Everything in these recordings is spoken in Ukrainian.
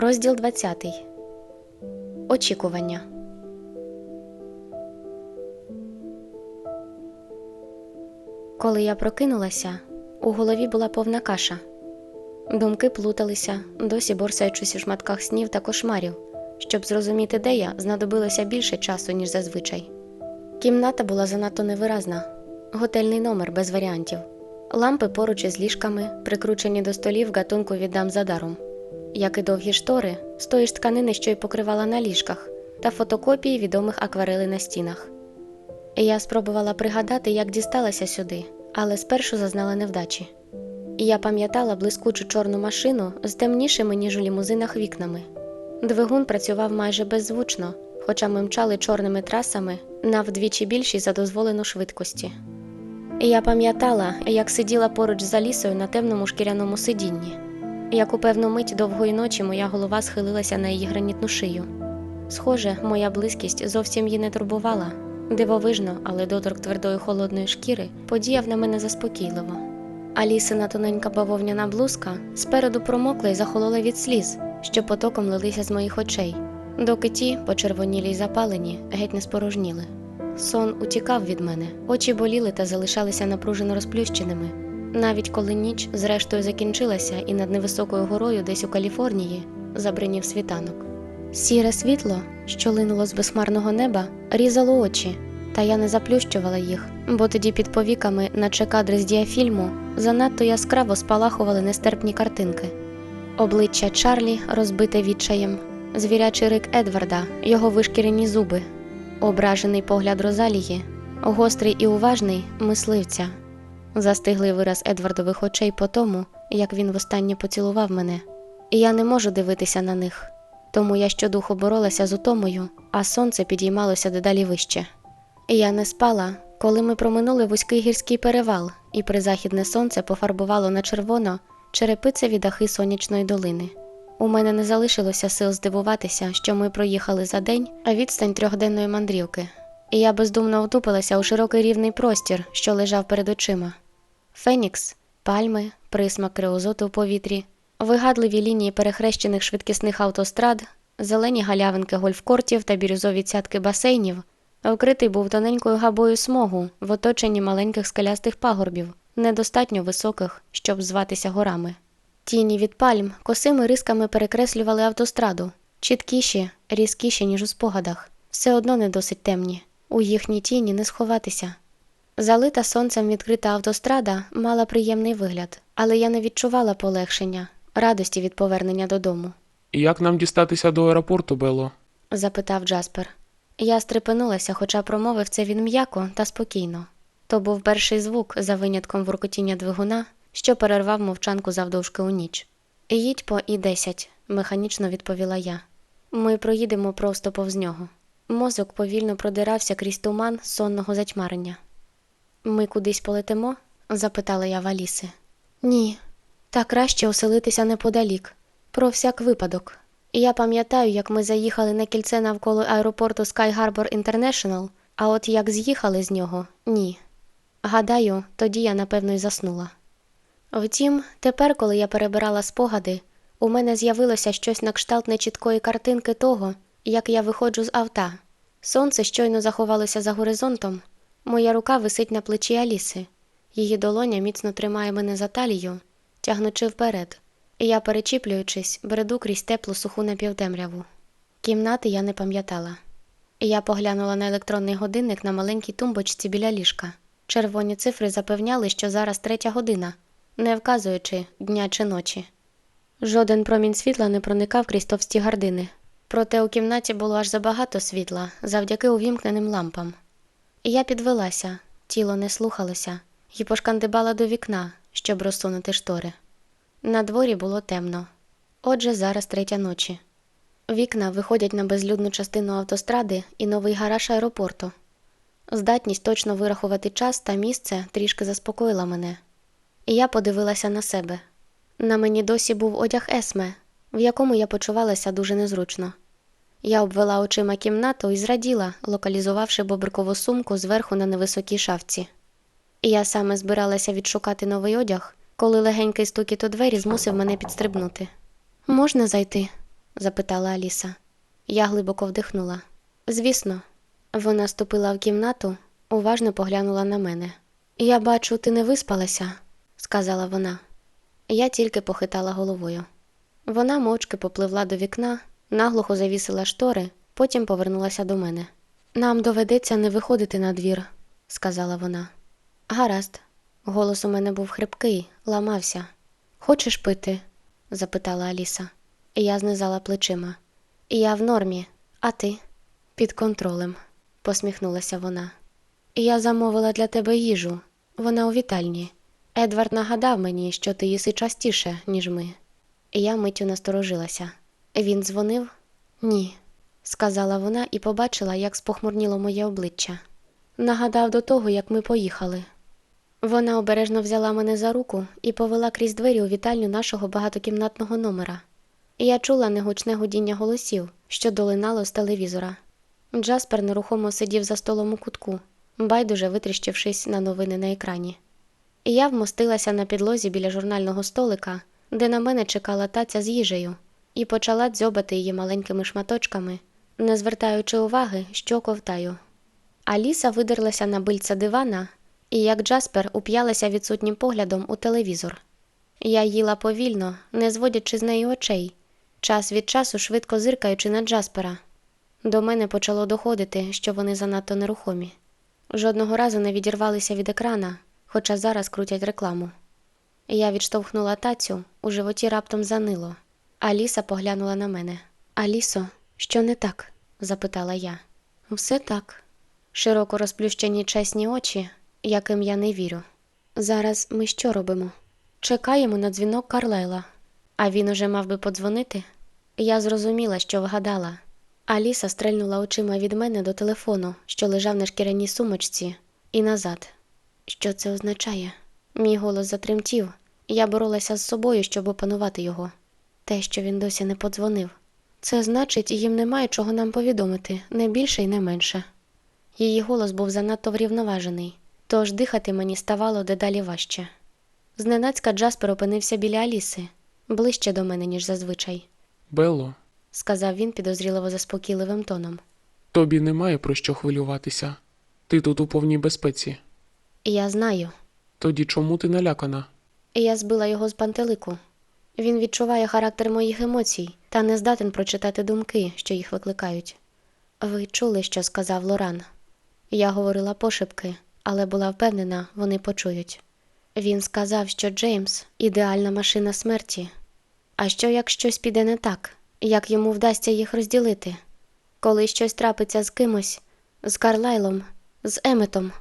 Розділ 20. Очікування. Коли я прокинулася, у голові була повна каша. Думки плуталися, досі борсаючись у шматках снів та кошмарів. Щоб зрозуміти, де я, знадобилося більше часу, ніж зазвичай. Кімната була занадто невиразна, готельний номер без варіантів. Лампи поруч із ліжками, прикручені до столів гатунку віддам за даром, як і довгі штори, з тої ж тканини, що й покривала на ліжках, та фотокопії відомих акварелей на стінах. Я спробувала пригадати, як дісталася сюди, але спершу зазнала невдачі. Я пам'ятала блискучу чорну машину з темнішими, ніж у лімузинах вікнами. Двигун працював майже беззвучно, хоча ми мчали чорними трасами на вдвічі більшій за дозволену швидкості. Я пам'ятала, як сиділа поруч з Алісою на темному шкіряному сидінні, як у певну мить довгої ночі моя голова схилилася на її гранітну шию. Схоже, моя близькість зовсім її не турбувала. Дивовижно, але доторк твердої холодної шкіри подіяв на мене заспокійливо. Алісина тоненька бавовняна блузка спереду промокла і захолола від сліз, що потоком лилися з моїх очей, доки ті, почервонілі й запалені, геть не спорожніли. Сон утікав від мене, очі боліли та залишалися напружено розплющеними. Навіть коли ніч, зрештою, закінчилася, і над невисокою горою, десь у Каліфорнії, забринів світанок. Сіре світло, що линуло з безхмарного неба, різало очі, та я не заплющувала їх, бо тоді під повіками, наче кадри з діафільму, занадто яскраво спалахували нестерпні картинки. Обличчя Чарлі, розбите відчаєм, звірячий рик Едварда, його вишкірені зуби, ображений погляд Розалії, гострий і уважний мисливця, застиглий вираз Едвардових очей по тому, як він востаннє поцілував мене. І я не можу дивитися на них, тому я щодуху боролася з утомою, а сонце підіймалося дедалі вище. Я не спала, коли ми проминули вузький гірський перевал, і призахідне сонце пофарбувало на червоно черепицеві дахи сонячної долини. У мене не залишилося сил здивуватися, що ми проїхали за день, а відстань трьохденної мандрівки, і я бездумно втупилася у широкий рівний простір, що лежав перед очима. Фенікс, пальми, присмак креозоту в повітрі, вигадливі лінії перехрещених швидкісних автострад, зелені галявинки гольфкортів та бірюзові цятки басейнів, вкритий був тоненькою габою смогу в оточенні маленьких скелястих пагорбів, недостатньо високих, щоб зватися горами. Тіні від пальм косими рисками перекреслювали автостраду, чіткіші, різкіші, ніж у спогадах, все одно не досить темні, у їхній тіні не сховатися. Залита сонцем відкрита автострада мала приємний вигляд, але я не відчувала полегшення, радості від повернення додому, як нам дістатися до аеропорту, Бело? запитав Джаспер. Я стрепенулася, хоча промовив це він м'яко та спокійно. То був перший звук за винятком воркотіння двигуна, що перервав мовчанку завдовжки у ніч. Їдь по і 10 механічно відповіла я. Ми проїдемо просто повз нього. Мозок повільно продирався крізь туман сонного затьмарення. Ми кудись полетимо? запитала я Валіси. Ні, та краще оселитися неподалік, про всяк випадок. Я пам'ятаю, як ми заїхали на кільце навколо аеропорту Sky Harbor International, а от як з'їхали з нього ні. Гадаю, тоді я напевно й заснула. Втім, тепер, коли я перебирала спогади, у мене з'явилося щось на кшталт нечіткої картинки того, як я виходжу з авта. Сонце щойно заховалося за горизонтом, моя рука висить на плечі Аліси, її долоня міцно тримає мене за талію, тягнучи вперед, і я, перечіплюючись, бреду крізь теплу суху напівтемряву. Кімнати я не пам'ятала. Я поглянула на електронний годинник на маленькій тумбочці біля ліжка. Червоні цифри запевняли, що зараз третя година, не вказуючи дня чи ночі. Жоден промінь світла не проникав крізь товсті гардини, проте у кімнаті було аж забагато світла завдяки увімкненим лампам. Я підвелася, тіло не слухалося, і пошкандибала до вікна, щоб розсунути штори. На дворі було темно. Отже, зараз третя ночі. Вікна виходять на безлюдну частину автостради і новий гараж аеропорту. Здатність точно вирахувати час та місце трішки заспокоїла мене. І я подивилася на себе. На мені досі був одяг Есме, в якому я почувалася дуже незручно. Я обвела очима кімнату і зраділа, локалізувавши бобрикову сумку зверху на невисокій шафці. Я саме збиралася відшукати новий одяг, коли легенький стукіт у двері змусив мене підстрибнути. Можна зайти? запитала Аліса. Я глибоко вдихнула. Звісно, вона ступила в кімнату, уважно поглянула на мене. Я бачу, ти не виспалася, сказала вона. Я тільки похитала головою. Вона мовчки попливла до вікна, наглухо завісила штори, потім повернулася до мене. Нам доведеться не виходити на двір», – сказала вона. Гаразд. Голос у мене був хрипкий, ламався. Хочеш пити? запитала Аліса. Я знизала плечима. Я в нормі, а ти? Під контролем, посміхнулася вона. Я замовила для тебе їжу. Вона у вітальні. Едвард нагадав мені, що ти їси частіше, ніж ми. Я миттю насторожилася. Він дзвонив? Ні, сказала вона і побачила, як спохмурніло моє обличчя. Нагадав до того, як ми поїхали. Вона обережно взяла мене за руку і повела крізь двері у вітальню нашого багатокімнатного номера. Я чула негучне гудіння голосів, що долинало з телевізора. Джаспер нерухомо сидів за столом у кутку, байдуже витріщившись на новини на екрані. Я вмостилася на підлозі біля журнального столика, де на мене чекала таця з їжею, і почала дзьобати її маленькими шматочками, не звертаючи уваги, що ковтаю. Аліса видерлася на бильця дивана і, як Джаспер, уп'ялася відсутнім поглядом у телевізор. Я їла повільно, не зводячи з неї очей, час від часу швидко зиркаючи на Джаспера. До мене почало доходити, що вони занадто нерухомі. Жодного разу не відірвалися від екрана, хоча зараз крутять рекламу. Я відштовхнула тацю, у животі раптом занило. Аліса поглянула на мене. Алісо, що не так? запитала я. Все так. Широко розплющені чесні очі, яким я не вірю. Зараз ми що робимо? Чекаємо на дзвінок Карлайла. А він уже мав би подзвонити? Я зрозуміла, що вгадала. Аліса стрельнула очима від мене до телефону, що лежав на шкіряній сумочці, і назад. Що це означає? Мій голос затремтів. Я боролася з собою, щоб опанувати його. Те, що він досі не подзвонив. Це значить, їм немає чого нам повідомити, не більше і не менше. Її голос був занадто врівноважений, тож дихати мені ставало дедалі важче. Зненацька Джаспер опинився біля Аліси, ближче до мене, ніж зазвичай, Белло, сказав він підозріливо заспокійливим тоном. тобі немає про що хвилюватися. Ти тут у повній безпеці. Я знаю. Тоді чому ти налякана? Я збила його з пантелику. Він відчуває характер моїх емоцій та не здатен прочитати думки, що їх викликають. Ви чули, що сказав Лоран? Я говорила пошепки, але була впевнена, вони почують. Він сказав, що Джеймс ідеальна машина смерті. А що як щось піде не так, як йому вдасться їх розділити? Коли щось трапиться з кимось, з Карлайлом, з Еметом,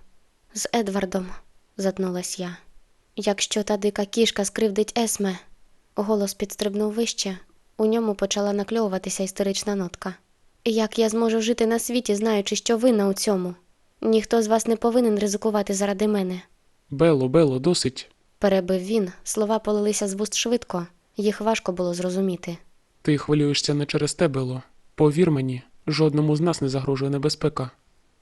з Едвардом, затнулась я. Якщо та дика кішка скривдить Есме, голос підстрибнув вище, у ньому почала накльовуватися істерична нотка. Як я зможу жити на світі, знаючи, що винна у цьому? Ніхто з вас не повинен ризикувати заради мене, Белло, Белло, досить. перебив він, слова полилися з вуст швидко, їх важко було зрозуміти. Ти хвилюєшся не через те, Белло. Повір мені, жодному з нас не загрожує небезпека.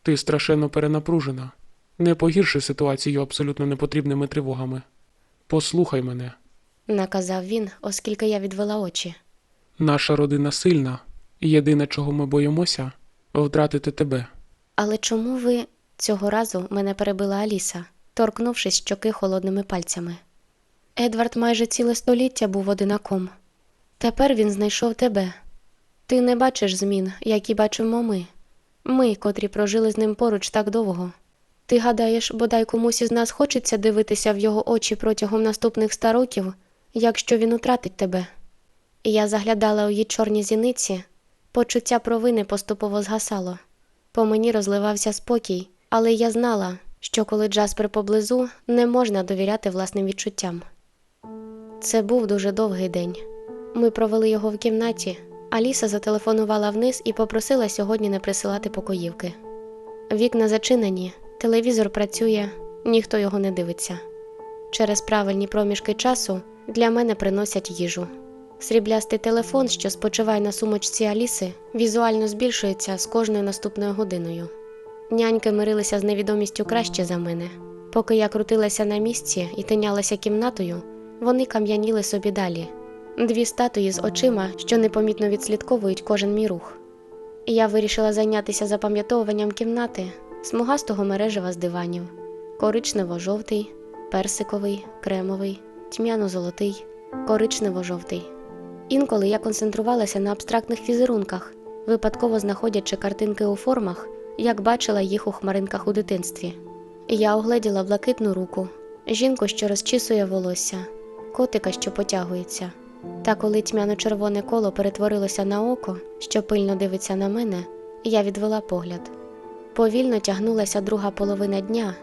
Ти страшенно перенапружена. Не погірши ситуацію абсолютно непотрібними тривогами. Послухай мене. Наказав він, оскільки я відвела очі. Наша родина сильна, і єдине, чого ми боїмося, втратити тебе. Але чому ви цього разу мене перебила Аліса, торкнувшись щоки холодними пальцями? Едвард майже ціле століття був одинаком. Тепер він знайшов тебе. Ти не бачиш змін, які бачимо ми. Ми, котрі прожили з ним поруч так довго. Ти гадаєш, бодай комусь із нас хочеться дивитися в його очі протягом наступних ста років, якщо він утратить тебе. Я заглядала у її чорні зіниці, почуття провини поступово згасало. По мені розливався спокій, але я знала, що коли Джаспер поблизу, не можна довіряти власним відчуттям. Це був дуже довгий день. Ми провели його в кімнаті. Аліса зателефонувала вниз і попросила сьогодні не присилати покоївки. Вікна зачинені, телевізор працює, ніхто його не дивиться. Через правильні проміжки часу для мене приносять їжу. Сріблястий телефон, що спочиває на сумочці Аліси, візуально збільшується з кожною наступною годиною. Няньки мирилися з невідомістю краще за мене. Поки я крутилася на місці і тинялася кімнатою, вони кам'яніли собі далі. дві статуї з очима, що непомітно відслідковують кожен мій рух. Я вирішила зайнятися запам'ятовуванням кімнати смугастого мережева з диванів: коричнево-жовтий, персиковий, кремовий, тьмяно-золотий, коричнево-жовтий. Інколи я концентрувалася на абстрактних візерунках, випадково знаходячи картинки у формах, як бачила їх у хмаринках у дитинстві. Я огледіла блакитну руку, жінку, що розчісує волосся, котика, що потягується. Та коли тьмяно-червоне коло перетворилося на око, що пильно дивиться на мене, я відвела погляд. Повільно тягнулася друга половина дня,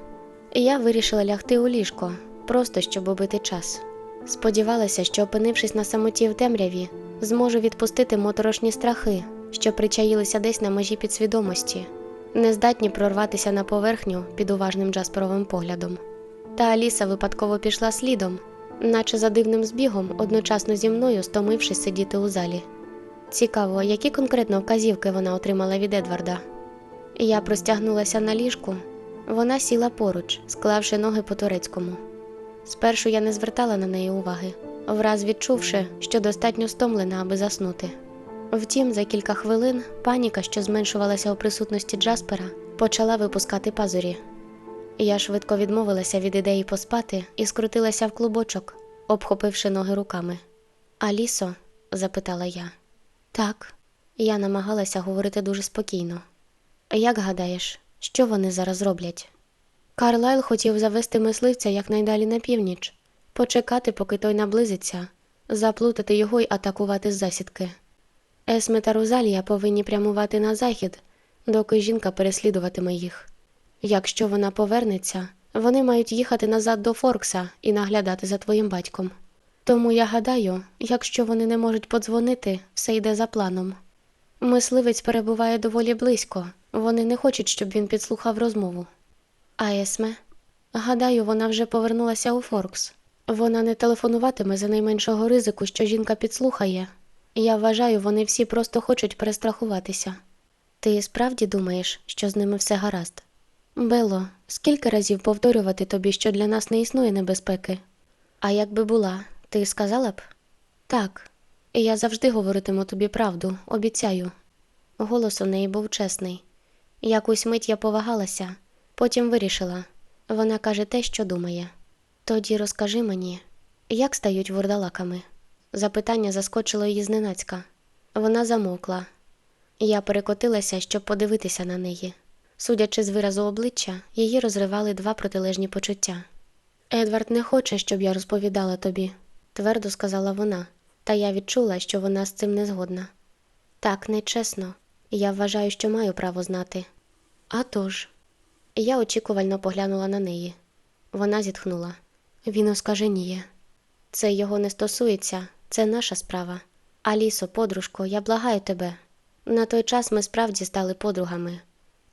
і я вирішила лягти у ліжко, просто щоб убити час. Сподівалася, що, опинившись на самоті в темряві, зможу відпустити моторошні страхи, що причаїлися десь на межі підсвідомості, не здатні прорватися на поверхню під уважним Джасперовим поглядом. Та Аліса випадково пішла слідом, наче за дивним збігом, одночасно зі мною стомившись сидіти у залі. Цікаво, які конкретно вказівки вона отримала від Едварда. Я простягнулася на ліжку, вона сіла поруч, склавши ноги по турецькому. Спершу я не звертала на неї уваги, враз відчувши, що достатньо стомлена, аби заснути. Втім, за кілька хвилин паніка, що зменшувалася у присутності Джаспера, почала випускати пазурі. Я швидко відмовилася від ідеї поспати і скрутилася в клубочок, обхопивши ноги руками. Алісо? запитала я. Так, я намагалася говорити дуже спокійно. Як гадаєш, що вони зараз роблять? Карлайл хотів завести мисливця якнайдалі на північ, почекати, поки той наблизиться, заплутати його й атакувати з засідки. Есме та Розалія повинні прямувати на захід, доки жінка переслідуватиме їх. Якщо вона повернеться, вони мають їхати назад до Форкса і наглядати за твоїм батьком. Тому я гадаю, якщо вони не можуть подзвонити, все йде за планом. Мисливець перебуває доволі близько, вони не хочуть, щоб він підслухав розмову. А? Гадаю, вона вже повернулася у Форкс. Вона не телефонуватиме за найменшого ризику, що жінка підслухає. Я вважаю, вони всі просто хочуть перестрахуватися. Ти справді думаєш, що з ними все гаразд? Бело, скільки разів повторювати тобі, що для нас не існує небезпеки? А якби була, ти сказала б? Так, я завжди говоритиму тобі правду, обіцяю. Голос у неї був чесний. Якусь мить я повагалася, потім вирішила вона каже те, що думає. Тоді розкажи мені, як стають вурдалаками? Запитання заскочило її зненацька. Вона замовкла. Я перекотилася, щоб подивитися на неї. Судячи з виразу обличчя, її розривали два протилежні почуття. Едвард не хоче, щоб я розповідала тобі, твердо сказала вона, та я відчула, що вона з цим не згодна. Так, нечесно. Я вважаю, що маю право знати. «А тож». Я очікувально поглянула на неї. Вона зітхнула. Він оскаженіє. Це його не стосується, це наша справа. Алісо, подружко, я благаю тебе. На той час ми справді стали подругами.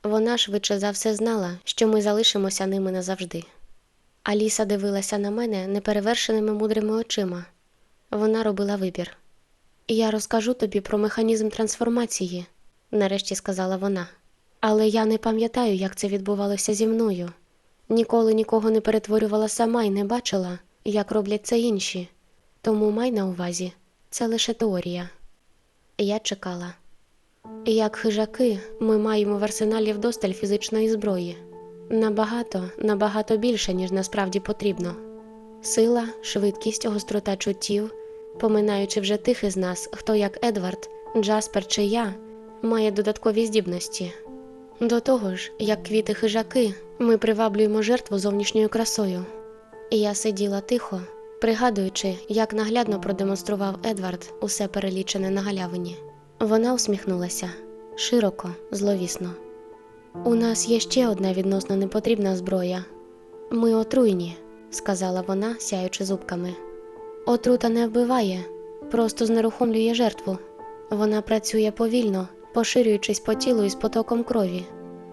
Вона швидше за все знала, що ми залишимося ними назавжди. Аліса дивилася на мене неперевершеними мудрими очима. Вона робила вибір. Я розкажу тобі про механізм трансформації, нарешті сказала вона. Але я не пам'ятаю, як це відбувалося зі мною. Ніколи нікого не перетворювала сама і не бачила, як роблять це інші. Тому май на увазі, це лише теорія. Я чекала. Як хижаки, ми маємо в арсеналі вдосталь фізичної зброї. Набагато, набагато більше, ніж насправді потрібно. Сила, швидкість, гострота чуттів, поминаючи вже тих із нас, хто як Едвард, Джаспер чи я, має додаткові здібності. До того ж, як квіти хижаки, ми приваблюємо жертву зовнішньою красою. І я сиділа тихо, пригадуючи, як наглядно продемонстрував Едвард усе перелічене на галявині. Вона усміхнулася широко, зловісно. У нас є ще одна відносно непотрібна зброя. Ми отруйні, сказала вона, сяючи зубками. Отрута не вбиває, просто знерухомлює жертву. Вона працює повільно, поширюючись по тілу із потоком крові.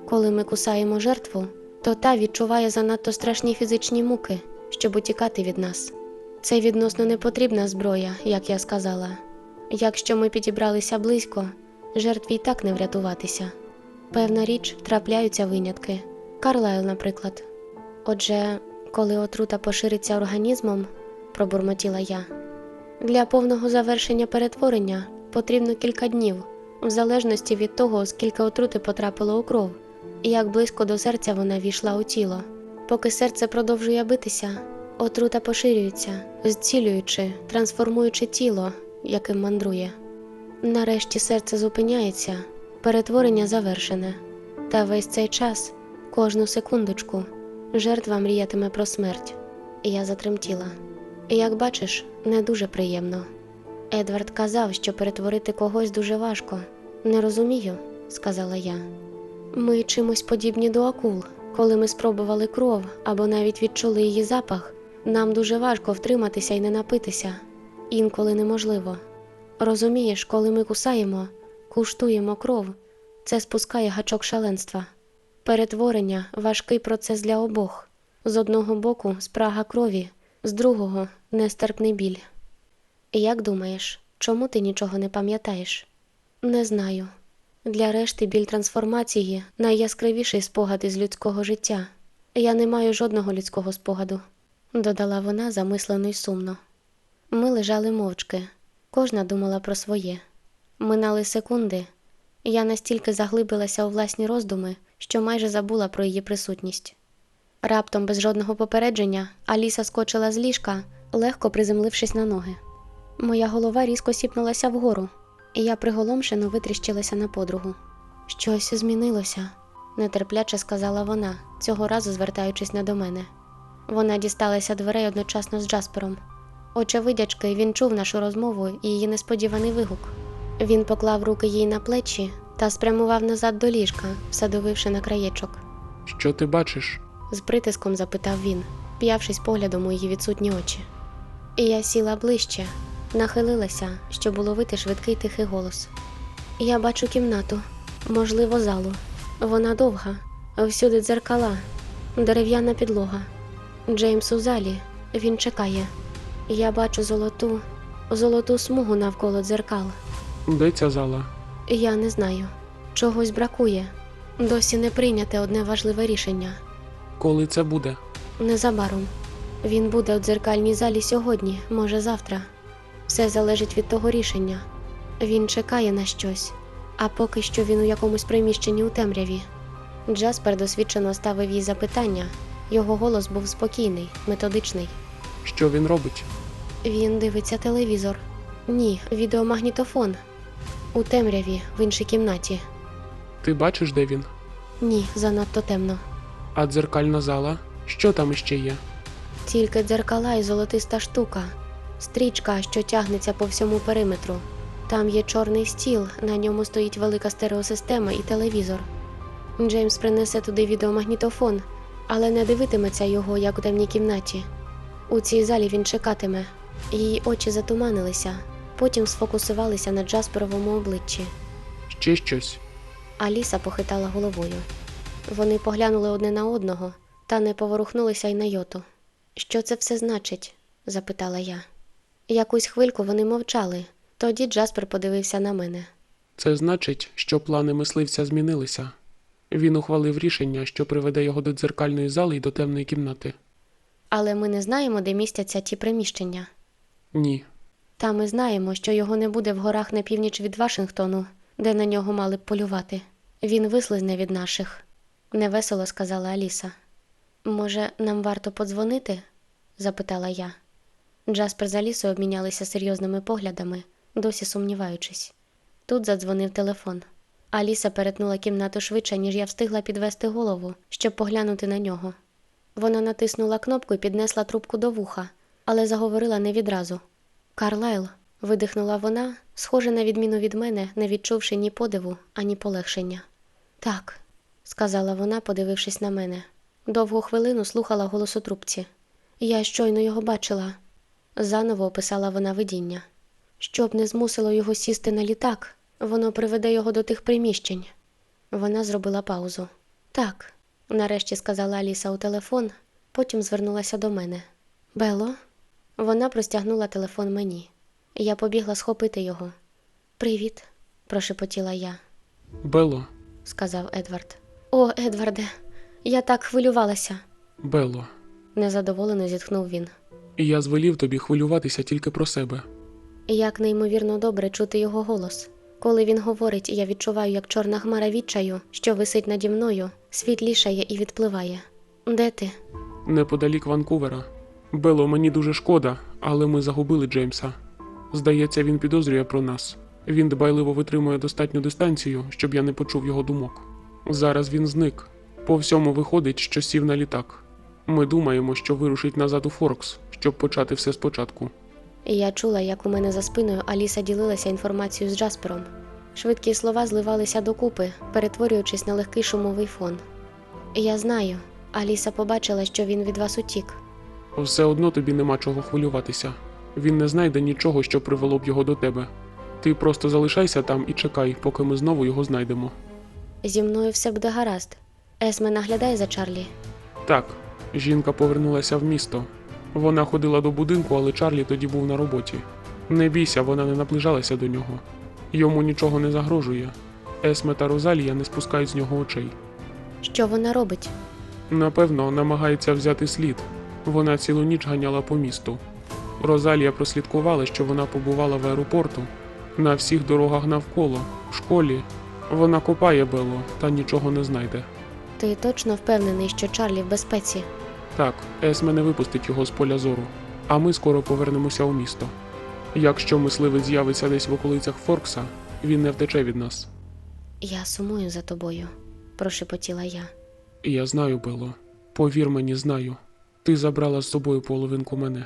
Коли ми кусаємо жертву, то та відчуває занадто страшні фізичні муки, щоб утікати від нас. Це відносно непотрібна зброя, як я сказала. Якщо ми підібралися близько, жертві й так не врятуватися. Певна річ, трапляються винятки. Карлайл, наприклад. Отже, коли отрута пошириться організмом, пробурмотіла я, Для повного завершення перетворення потрібно кілька днів, в залежності від того, скільки отрути потрапило у кров, і як близько до серця вона війшла у тіло. Поки серце продовжує битися, отрута поширюється, зцілюючи, трансформуючи тіло, яким мандрує. Нарешті серце зупиняється, перетворення завершене. Та весь цей час, кожну секундочку, жертва мріятиме про смерть. І я затремтіла. І як бачиш, не дуже приємно. Едвард казав, що перетворити когось дуже важко. Не розумію, сказала я. Ми чимось подібні до акул. Коли ми спробували кров або навіть відчули її запах, нам дуже важко втриматися і не напитися. Інколи неможливо. Розумієш, коли ми кусаємо, куштуємо кров, це спускає гачок шаленства. Перетворення важкий процес для обох. З одного боку спрага крові, з другого нестерпний біль. Як думаєш, чому ти нічого не пам'ятаєш? Не знаю. Для решти біль трансформації найяскравіший спогад із людського життя. Я не маю жодного людського спогаду, додала вона замислено й сумно. Ми лежали мовчки, кожна думала про своє. Минали секунди. Я настільки заглибилася у власні роздуми, що майже забула про її присутність. Раптом, без жодного попередження, Аліса скочила з ліжка, легко приземлившись на ноги. Моя голова різко сіпнулася вгору, і я приголомшено витріщилася на подругу. Щось змінилося, нетерпляче сказала вона, цього разу звертаючись не до мене. Вона дісталася дверей одночасно з Джаспером. Очевидячки, він чув нашу розмову і її несподіваний вигук. Він поклав руки їй на плечі та спрямував назад до ліжка, всадовивши на краєчок. Що ти бачиш? З притиском запитав він, п'явшись поглядом у її відсутні очі. І я сіла ближче, нахилилася, щоб уловити швидкий тихий голос. Я бачу кімнату, можливо, залу. Вона довга, всюди дзеркала, дерев'яна підлога. Джеймс у залі, він чекає. Я бачу золоту, золоту смугу навколо дзеркал. Де ця зала? Я не знаю. Чогось бракує. Досі не прийняте одне важливе рішення. Коли це буде? Незабаром. Він буде у дзеркальній залі сьогодні, може завтра. Все залежить від того рішення. Він чекає на щось, а поки що він у якомусь приміщенні у темряві. Джаспер досвідчено ставив їй запитання. Його голос був спокійний, методичний. Що він робить? Він дивиться телевізор. Ні, відеомагнітофон. У темряві, в іншій кімнаті. Ти бачиш, де він? Ні, занадто темно. А дзеркальна зала? Що там іще є? Тільки дзеркала і золотиста штука, стрічка, що тягнеться по всьому периметру. Там є чорний стіл, на ньому стоїть велика стереосистема і телевізор. Джеймс принесе туди відеомагнітофон, але не дивитиметься його, як у темній кімнаті. У цій залі він чекатиме. Її очі затуманилися, потім сфокусувалися на Джасперовому обличчі. Ще щось? Аліса похитала головою. Вони поглянули одне на одного та не поворухнулися й на йоту. Що це все значить? запитала я. Якусь хвильку вони мовчали, тоді Джаспер подивився на мене. Це значить, що плани мисливця змінилися. Він ухвалив рішення, що приведе його до дзеркальної зали і до темної кімнати. Але ми не знаємо, де містяться ті приміщення. Ні. Та ми знаємо, що його не буде в горах на північ від Вашингтону, де на нього мали б полювати. Він вислизне від наших, невесело сказала Аліса. Може, нам варто подзвонити? запитала я. Джаспер з Алісою обмінялися серйозними поглядами, досі сумніваючись. Тут задзвонив телефон. Аліса перетнула кімнату швидше, ніж я встигла підвести голову, щоб поглянути на нього. Вона натиснула кнопку і піднесла трубку до вуха, але заговорила не відразу. Карлайл, видихнула вона, схоже на відміну від мене, не відчувши ні подиву, ані полегшення. Так, сказала вона, подивившись на мене. Довгу хвилину слухала голос у трубці. Я щойно його бачила. Заново описала вона видіння. Щоб не змусило його сісти на літак, воно приведе його до тих приміщень. Вона зробила паузу. Так, нарешті сказала Аліса у телефон, потім звернулася до мене. Бело? Вона простягнула телефон мені. Я побігла схопити його. Привіт, прошепотіла я, Бело, сказав Едвард. О, Едварде, я так хвилювалася, Бело, незадоволено зітхнув він. Я звелів тобі хвилюватися тільки про себе. Як неймовірно добре чути його голос. Коли він говорить, я відчуваю, як чорна хмара відчаю, що висить наді мною, світлішає і відпливає. Де ти? Неподалік Ванкувера. Бело, мені дуже шкода, але ми загубили Джеймса. Здається, він підозрює про нас. Він дбайливо витримує достатню дистанцію, щоб я не почув його думок. Зараз він зник. По всьому виходить, що сів на літак. Ми думаємо, що вирушить назад у Форкс, щоб почати все спочатку. Я чула, як у мене за спиною Аліса ділилася інформацією з Джаспером. Швидкі слова зливалися докупи, перетворюючись на легкий шумовий фон. Я знаю, Аліса побачила, що він від вас утік. Все одно тобі нема чого хвилюватися. Він не знайде нічого, що привело б його до тебе. Ти просто залишайся там і чекай, поки ми знову його знайдемо. Зі мною все буде гаразд. Есме наглядає за Чарлі. Так, жінка повернулася в місто. Вона ходила до будинку, але Чарлі тоді був на роботі. Не бійся, вона не наближалася до нього. Йому нічого не загрожує. Есме та Розалія не спускають з нього очей. Що вона робить? Напевно, намагається взяти слід. Вона цілу ніч ганяла по місту. Розалія прослідкувала, що вона побувала в аеропорту, на всіх дорогах навколо, в школі. Вона копає Бело та нічого не знайде. Ти точно впевнений, що Чарлі в безпеці? Так, Есме не випустить його з поля зору, а ми скоро повернемося у місто. Якщо мисливець з'явиться десь в околицях Форкса, він не втече від нас. Я сумую за тобою, прошепотіла я. Я знаю, Бело. Повір мені, знаю. Ти забрала з собою половинку мене.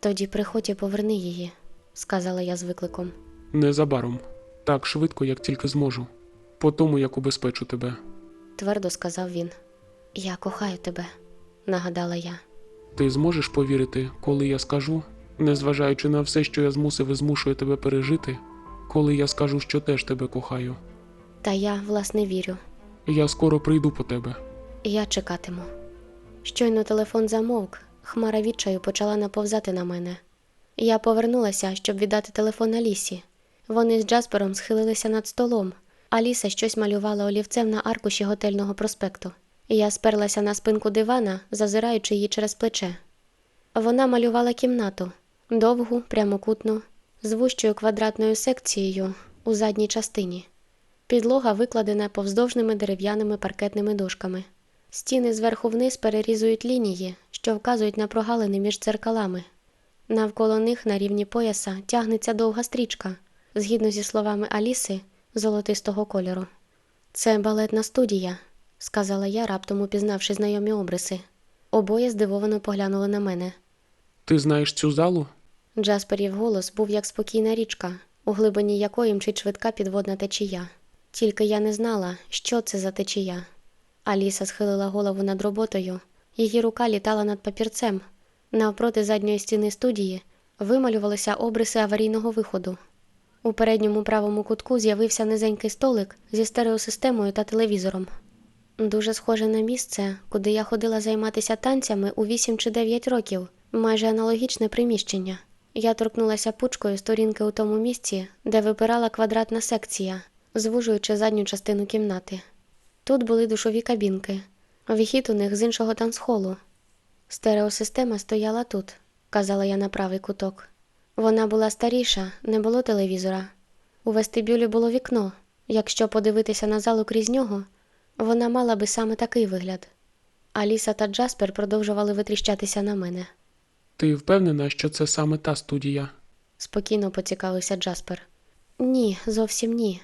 Тоді приходь і поверни її, сказала я з викликом. Незабаром, так швидко, як тільки зможу. По тому, як убезпечу тебе. Твердо сказав він. Я кохаю тебе, нагадала я. Ти зможеш повірити, коли я скажу, незважаючи на все, що я змусив і змушую тебе пережити, коли я скажу, що теж тебе кохаю. Та я, власне, вірю. Я скоро прийду по тебе. Я чекатиму. Щойно телефон замовк, хмара відчаю почала наповзати на мене. Я повернулася, щоб віддати телефон Алісі. Вони з Джаспером схилилися над столом. Аліса щось малювала олівцем на аркуші готельного проспекту. Я сперлася на спинку дивана, зазираючи її через плече. Вона малювала кімнату довгу, прямокутну, з вущою квадратною секцією у задній частині. Підлога викладена повздовжними дерев'яними паркетними дошками. Стіни зверху вниз перерізують лінії, що вказують на прогалини між дзеркалами. Навколо них на рівні пояса тягнеться довга стрічка, згідно зі словами Аліси, золотистого кольору. Це балетна студія, сказала я, раптом упізнавши знайомі обриси. Обоє здивовано поглянули на мене. Ти знаєш цю залу? Джасперів голос був як спокійна річка, у глибині якої мчить швидка підводна течія. Тільки я не знала, що це за течія. Аліса схилила голову над роботою, її рука літала над папірцем. Навпроти задньої стіни студії вималювалися обриси аварійного виходу. У передньому правому кутку з'явився низенький столик зі стереосистемою та телевізором. Дуже схоже на місце, куди я ходила займатися танцями у 8 чи 9 років, майже аналогічне приміщення. Я торкнулася пучкою сторінки у тому місці, де випирала квадратна секція, звужуючи задню частину кімнати. Тут були душові кабінки, вихід у них з іншого танцхолу. Стереосистема стояла тут, казала я на правий куток. Вона була старіша, не було телевізора. У вестибюлі було вікно. Якщо подивитися на залу крізь нього, вона мала би саме такий вигляд. Аліса та Джаспер продовжували витріщатися на мене. Ти впевнена, що це саме та студія? Спокійно поцікавився Джаспер. Ні, зовсім ні.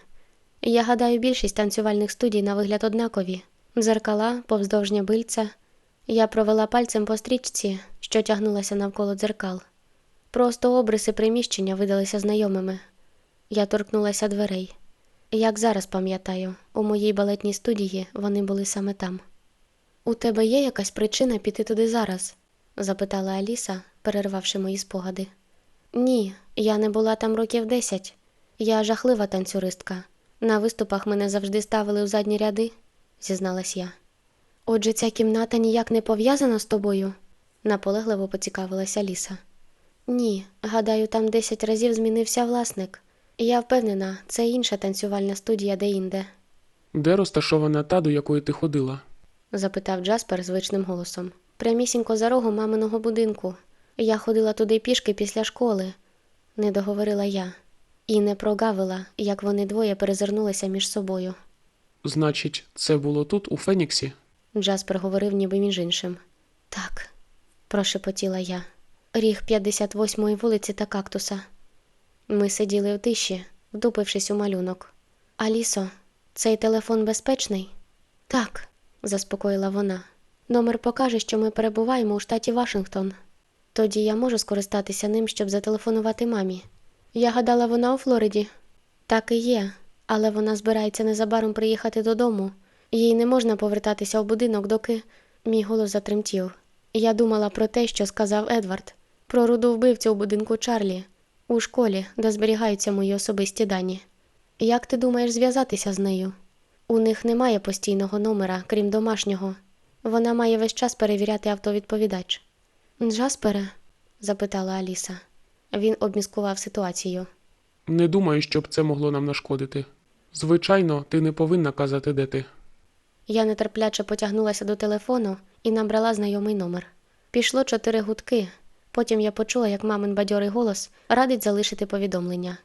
Я гадаю, більшість танцювальних студій на вигляд однакові: дзеркала, повздовжня бильця. Я провела пальцем по стрічці, що тягнулася навколо дзеркал. Просто обриси приміщення видалися знайомими. Я торкнулася дверей. Як зараз пам'ятаю, у моїй балетній студії вони були саме там. У тебе є якась причина піти туди зараз? запитала Аліса, перервавши мої спогади. Ні, я не була там років десять. Я жахлива танцюристка. На виступах мене завжди ставили у задні ряди, зізналась я. Отже, ця кімната ніяк не пов'язана з тобою? наполегливо поцікавилася Ліса. Ні, гадаю, там десять разів змінився власник. Я впевнена, це інша танцювальна студія де-інде, Де розташована та, до якої ти ходила? запитав Джаспер звичним голосом. Прямісінько за рогом маминого будинку. Я ходила туди пішки після школи. не договорила я, і не прогавила, як вони двоє перезирнулися між собою. Значить, це було тут, у Феніксі? Джаспер говорив ніби між іншим. Так, прошепотіла я. Ріг 58-ї вулиці та кактуса. Ми сиділи в тиші, вдупившись у малюнок. Алісо, цей телефон безпечний? Так, заспокоїла вона. Номер покаже, що ми перебуваємо у штаті Вашингтон. Тоді я можу скористатися ним, щоб зателефонувати мамі. Я гадала, вона у Флориді. Так і є, але вона збирається незабаром приїхати додому. Їй не можна повертатися в будинок, доки мій голос затремтів. Я думала про те, що сказав Едвард, про руду вбивцю у будинку Чарлі, у школі, де зберігаються мої особисті дані. Як ти думаєш зв'язатися з нею? У них немає постійного номера, крім домашнього. Вона має весь час перевіряти автовідповідач. Джаспере? запитала Аліса. Він обміскував ситуацію. Не думаю, щоб це могло нам нашкодити. Звичайно, ти не повинна казати, де ти. Я нетерпляче потягнулася до телефону і набрала знайомий номер. Пішло чотири гудки. Потім я почула, як мамин бадьорий голос радить залишити повідомлення.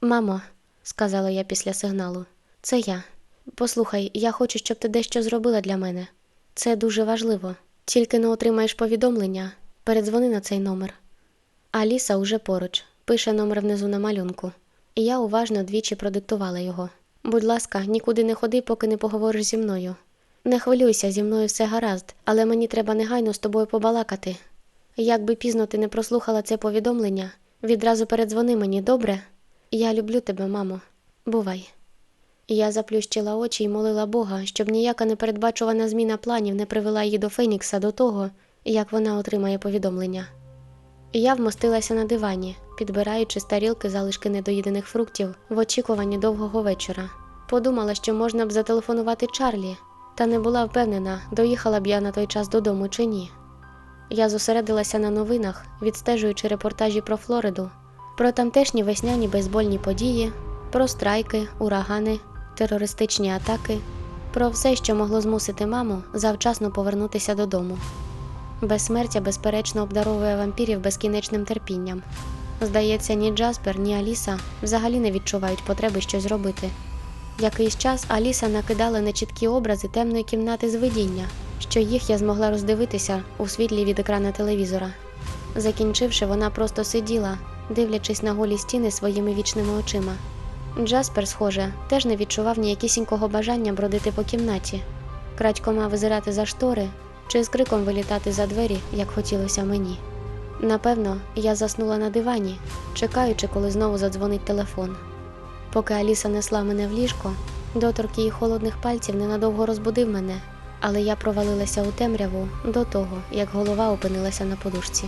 Мамо, сказала я після сигналу, це я. Послухай, я хочу, щоб ти дещо зробила для мене. Це дуже важливо. Тільки не отримаєш повідомлення, передзвони на цей номер. Аліса уже поруч, пише номер внизу на малюнку, і я уважно двічі продиктувала його. Будь ласка, нікуди не ходи, поки не поговориш зі мною. Не хвилюйся, зі мною все гаразд, але мені треба негайно з тобою побалакати. Як би пізно ти не прослухала це повідомлення, відразу передзвони мені, добре? Я люблю тебе, мамо. Бувай. Я заплющила очі і молила Бога, щоб ніяка непередбачувана зміна планів не привела її до Фенікса до того, як вона отримає повідомлення. Я вмостилася на дивані, підбираючи з тарілки залишки недоїдених фруктів в очікуванні довгого вечора. Подумала, що можна б зателефонувати Чарлі, та не була впевнена, доїхала б я на той час додому чи ні. Я зосередилася на новинах, відстежуючи репортажі про Флориду, про тамтешні весняні бейсбольні події, про страйки, урагани, терористичні атаки, про все, що могло змусити маму завчасно повернутися додому. Безсмертя, безперечно, обдаровує вампірів безкінечним терпінням. Здається, ні Джаспер, ні Аліса взагалі не відчувають потреби щось робити. Якийсь час Аліса накидала нечіткі образи темної кімнати з видіння, що їх я змогла роздивитися у світлі від екрана телевізора. Закінчивши, вона просто сиділа, дивлячись на голі стіни своїми вічними очима. Джаспер, схоже, теж не відчував ніякісінького бажання бродити по кімнаті, крадькома визирати за штори чи з криком вилітати за двері, як хотілося мені. Напевно, я заснула на дивані, чекаючи, коли знову задзвонить телефон. Поки Аліса несла мене в ліжко, доторк її холодних пальців ненадовго розбудив мене, але я провалилася у темряву до того, як голова опинилася на подушці.